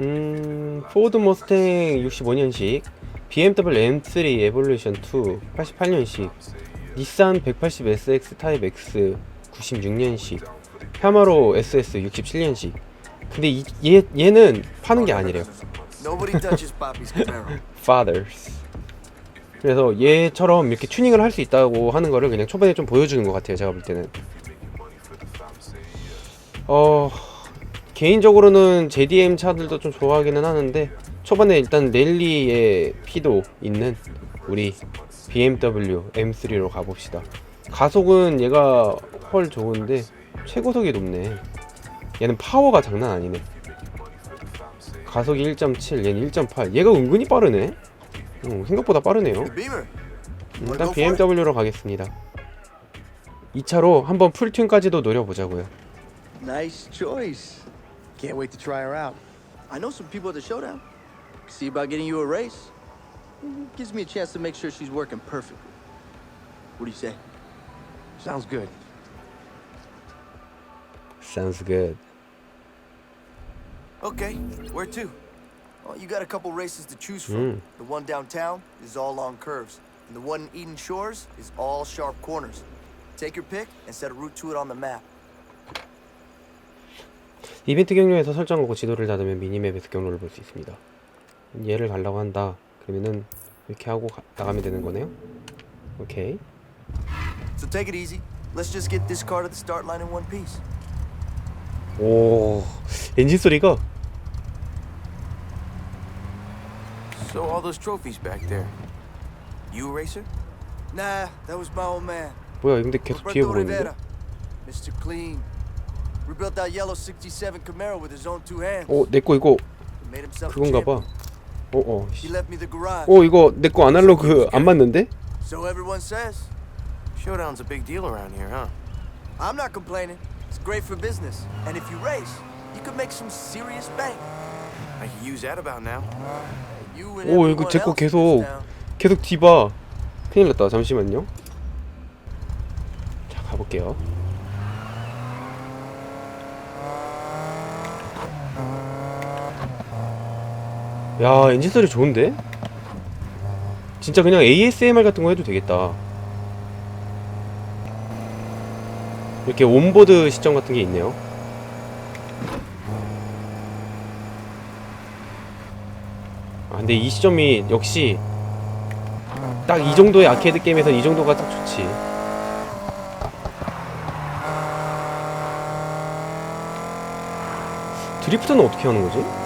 음, 포드 머스탱 65년식, BMW M3 에볼루션 2 88년식, 닛산 180SX 타입 X 96년식, 파마로 SS 67년식. 근데 이, 얘 얘는 파는 게 아니래요. Fathers. 그래서 얘처럼 이렇게 튜닝을 할 수 있다고 하는 거를 그냥 초반에 좀 보여주는 것 같아요. 제가 볼 때는. 어 개인적으로는 JDM 차들도 좀 좋아하기는 하는데 초반에 일단 랠리의 피도 있는 우리 BMW M3로 가봅시다. 가속은 얘가 헐 좋은데 최고속이 높네. 얘는 파워가 장난 아니네. 가속이 1.7, 얘는 1.8. 얘가 은근히 빠르네. 음, 생각보다 빠르네요. 일단 BMW로 가겠습니다. 2차로 한번 풀튠까지도 노려보자고요. Nice choice. Can't wait to try her out. I know some people at the showdown. See about getting you a race. Gives me a chance to make sure she's working perfectly. What do you say? Sounds good. Sounds good. Okay, where to? Well, you got a couple races to choose from. Mm. The one downtown is all long curves, and the one in Eden Shores is all sharp corners. Take your pick and set a route to it on the map. 이벤트 경로에서 설정하고 지도를 닫으면 미니맵에서 경로를 볼 수 있습니다. 얘를 가려고 한다. 그러면은 이렇게 하고 가- 나가면 되는 거네요. 오케이. So take it easy. Let's just get this car to the start line in one piece. 오 엔진 소리가 So all those trophies back there. You a racer? Nah, that was my old man. 뭐야 근데 계속 뒤에 Rivera. Mr. Clean. Rebuilt that yellow 67 Camaro with his own two hands. 어 내 거 이거 Made himself a 그건가 봐. champion. 어어 He left me the garage. 어 이거 내 거 아날로그 안 맞는데? So everyone says. Showdown's a big deal around here, huh? I'm not complaining. It's great for business. And if you race, you could make some serious bank. I could use that about now. You and 오 everyone 이거 제거 else in 계속 this town. 계속 뒤봐. 큰일 났다. 잠시만요. 자 가볼게요. 야 엔진 소리 좋은데? 진짜 그냥 ASMR 같은 거 해도 되겠다. 이렇게 온보드 시점 같은 게 있네요. 아 근데 이 시점이 역시 딱 이 정도의 아케이드 게임에선 이 정도가 딱 좋지. 드리프트는 어떻게 하는 거지?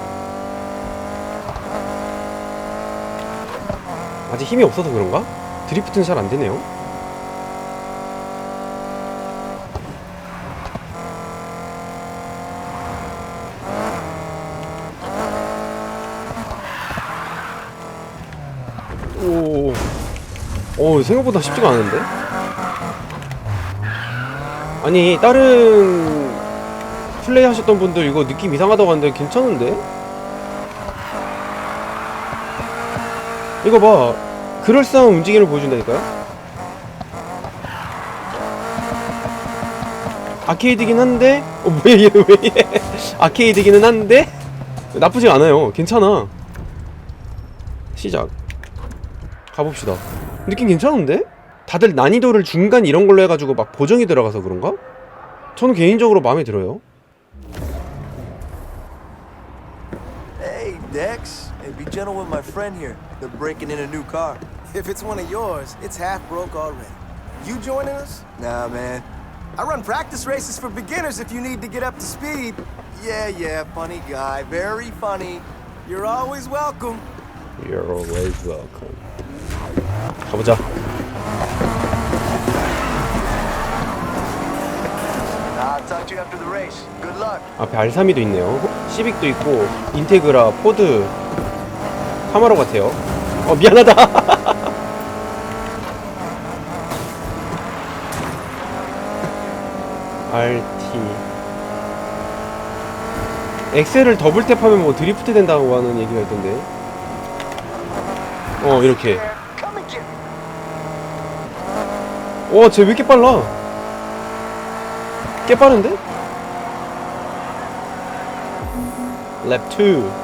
아직 힘이 없어서 그런가? 드리프트는 잘 안 되네요. 오, 오 생각보다 쉽지가 않은데? 아니 다른 플레이 하셨던 분들 이거 느낌 이상하다고 하는데 괜찮은데? 이거 봐 그럴싸한 움직임을 보여준다니까요? 아케이드긴 한데 어 뭐야 얘왜 이래 아케이드기는 한데 나쁘지 않아요 괜찮아 시작 가봅시다. 느낌 괜찮은데? 다들 난이도를 중간 이런 걸로 해가지고 막 보정이 들어가서 그런가? 저는 개인적으로 마음에 들어요. Hey, Dex. Hey, be gentle with my friend here. They're breaking in a new car. If it's one of yours, it's half broke already. You joining us? Nah, man. I run practice races for beginners if you need to get up to speed. Yeah, yeah, funny guy. Very funny. You're always welcome. You're always welcome. 가보자. I'll talk to you after the race. Good luck. 앞에 R32도 있네요. 시빅도 있고 인테그라, 포드, 카마로 같아요. 어 미안하다. RT. 엑셀을 더블 탭하면 뭐 드리프트 된다고 하는 얘기가 있던데. 어 이렇게. Come and get 와, 쟤왜 이렇게 빨라? 꽤 빠른데? 랩 2.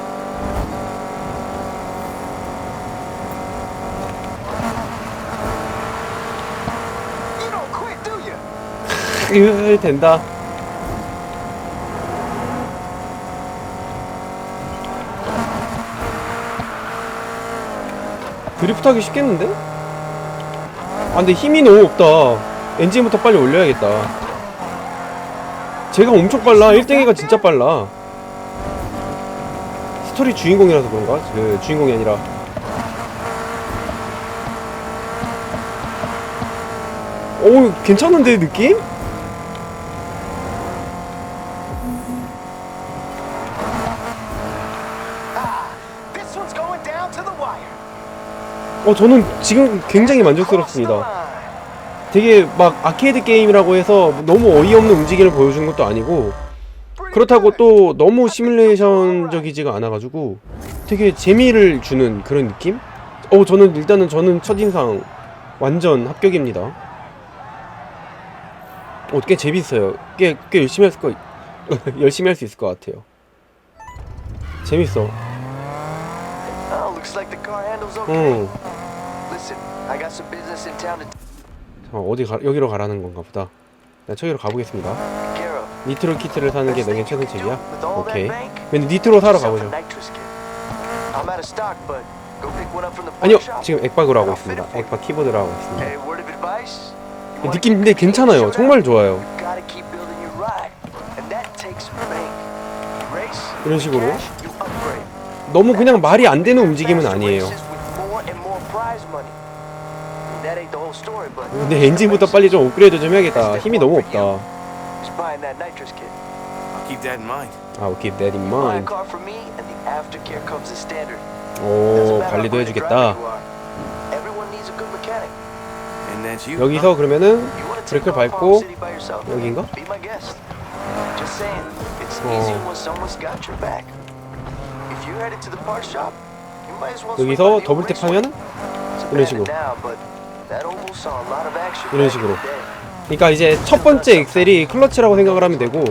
으, 된다. 드리프트 하기 쉽겠는데? 아 근데 힘이 너무 없다 엔진부터 빨리 올려야겠다 제가 엄청 빨라 1등이가 진짜 빨라 스토리 주인공이라서 그런가? 그 주인공이 아니라 오 괜찮은데 느낌? This one's going down to the wire. 어 저는 지금 굉장히 만족스럽습니다. 되게 막 아케이드 게임이라고 해서 너무 어이없는 움직임을 보여준 것도 아니고 그렇다고 또 너무 시뮬레이션적이지가 않아가지고 되게 재미를 주는 그런 느낌? 어 저는 일단은 저는 첫인상 완전 합격입니다. 어, 꽤 재밌어요. 꽤, 꽤 열심히 할 거, 열심히 할 수 있을 것 같아요 재밌어 Oh. 응 어, 어디 가, 여기로 가라는 건가 보다 나 저기로 가보겠습니다. 니트로 키트를 사는 게 내겐 최선책이야? 오케이 근데 니트로 사러 가보죠 아니요. 지금 액박으로 하고 있습니다. 액박 키보드로 하고 있습니다 느낌 근데 괜찮아요 정말 좋아요 이런 식으로. 너무 그냥 말이 안 되는 움직임은 아니에요 근데 엔진부터 빨리 좀 업그레이드 좀 해야겠다 힘이 너무 없다. I'll keep that in mind. 오 관리도 해주겠다. 여기서 그러면은 브레이크를 밟고? 여긴가? Just saying, it's 어. easier when someone's got your back. If you're headed to the part shop, you might as well swing by 여기서 the 더블 raceway. 탭하면은 It's 이런 식으로. now, but that oval saw a lot of action 이런 back in 식으로. the day. 그러니까 이제 첫 번째 엑셀이 클러치라고 생각을 하면 되고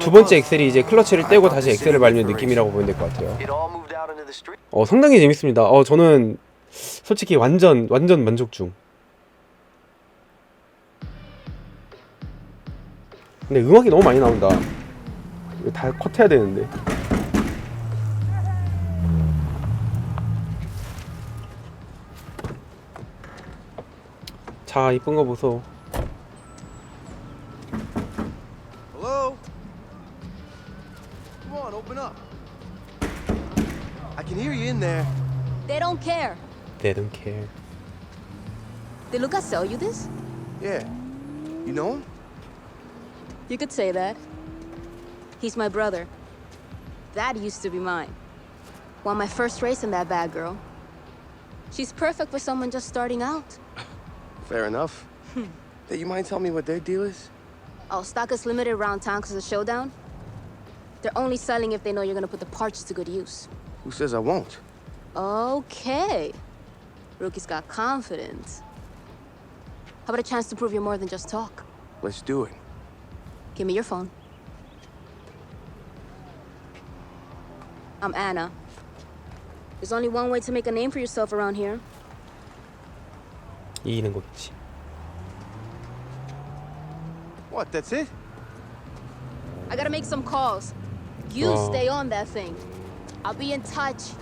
두 번째? 엑셀이 이제 클러치를 떼고 다시 엑셀을 밟는 느낌이라고 보면 될 것 같아요 It all moved out into the street. 어 상당히 재밌습니다 어 저는 솔직히 완전 완전 만족 중 근데 음악이 너무 많이 나온다 이거 다 컷해야 되는데 자 이쁜 거 보소 Hello? Come on, open up. I can hear you in there. They don't care. They don't care Did Lucas sell you this? Yeah. You know him? You could say that. He's my brother. That used to be mine. Won my first race in that bad girl. She's perfect for someone just starting out. Fair enough. Hmm. hey, you mind telling me what their deal is? Oh, stock is limited around town because of the showdown. They're only selling if they know you're gonna put the parts to good use. Who says I won't? Okay. Rookie's got confidence. How about a chance to prove you're more than just talk? Let's do it. Give me your phone. I'm Anna. There's only one way to make a name for yourself around here. 이기는 거겠지 What, that's it? I gotta make some calls. You Wow. stay on that thing. I'll be in touch.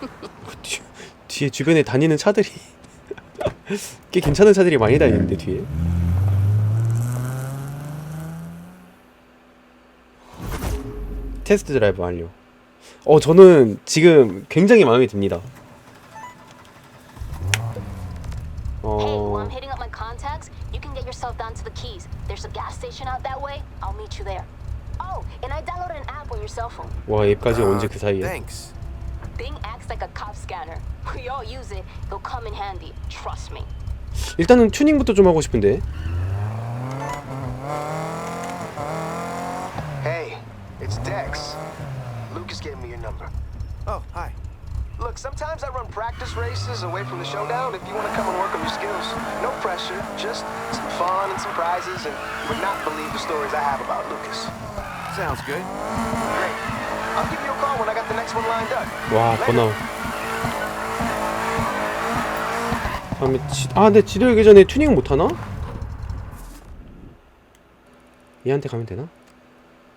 뒤, 뒤에 주변에 다니는 차들이 꽤 괜찮은 차들이 많이 다니는데 뒤에 테스트 드라이브 완료 어 저는 지금 굉장히 마음에 듭니다 Hey, 어 I'm hitting up my contacts, you can get yourself down to the Keys. There's a gas station out that way. I'll meet you there. Oh, and I downloaded an app on your cell phone. 와 앱까지 Uh, 언제 그 사이에 Thanks. Thing acts like a cop scanner. We all use it. It'll come in handy. Trust me. 일단은 튜닝부터 좀 하고 싶은데 Hey, Dex. Lucas gave me your number. Oh, hi. Look, sometimes I run practice races away from the showdown if you want to come and work on your skills. No pressure, just some fun and some prizes, and you would not believe the stories I have about Lucas. Sounds good. Great. I'll give you a call when I got the next one lined up. 와. 번아웃 다음에 지, 아 근데 지뢰 오기 전에 튜닝 못하나? 얘한테 가면 되나?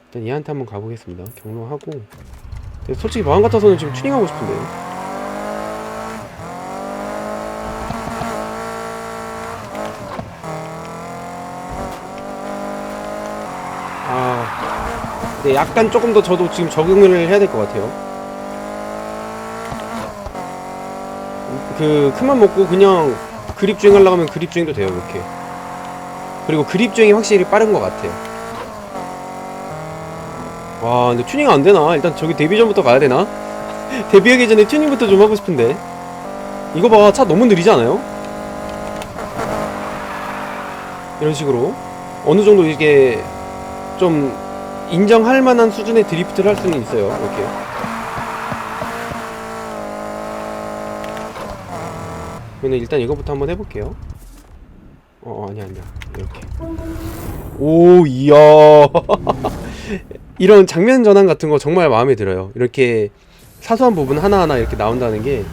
일단 얘한테 한번 가보겠습니다. 경로하고. 솔직히 마음 같아서는 지금 튜닝하고 싶은데요. 아 근데 약간 조금 더 저도 지금 적응을 해야 될 것 같아요. 그 큰맘 먹고 그냥 그립 주행 하려고 하면 그립 주행도 돼요 이렇게. 그리고 그립 주행이 확실히 빠른 것 같아요 와 근데 튜닝 안 되나? 일단 저기 데뷔 전부터 가야 되나? 데뷔하기 전에 튜닝부터 좀 하고 싶은데. 이거 봐 차 너무 느리지 않아요? 이런 식으로. 어느 정도 이게 좀 인정할 만한 수준의 드리프트를 할 수는 있어요 이렇게. 근데 일단 이거부터 한번 해볼게요. 어 어, 아니야 아니야. 이렇게. 오 이야 이런 장면 전환 같은 거 정말 마음에 들어요. 이렇게 사소한 부분 하나하나 이렇게 나온다는 게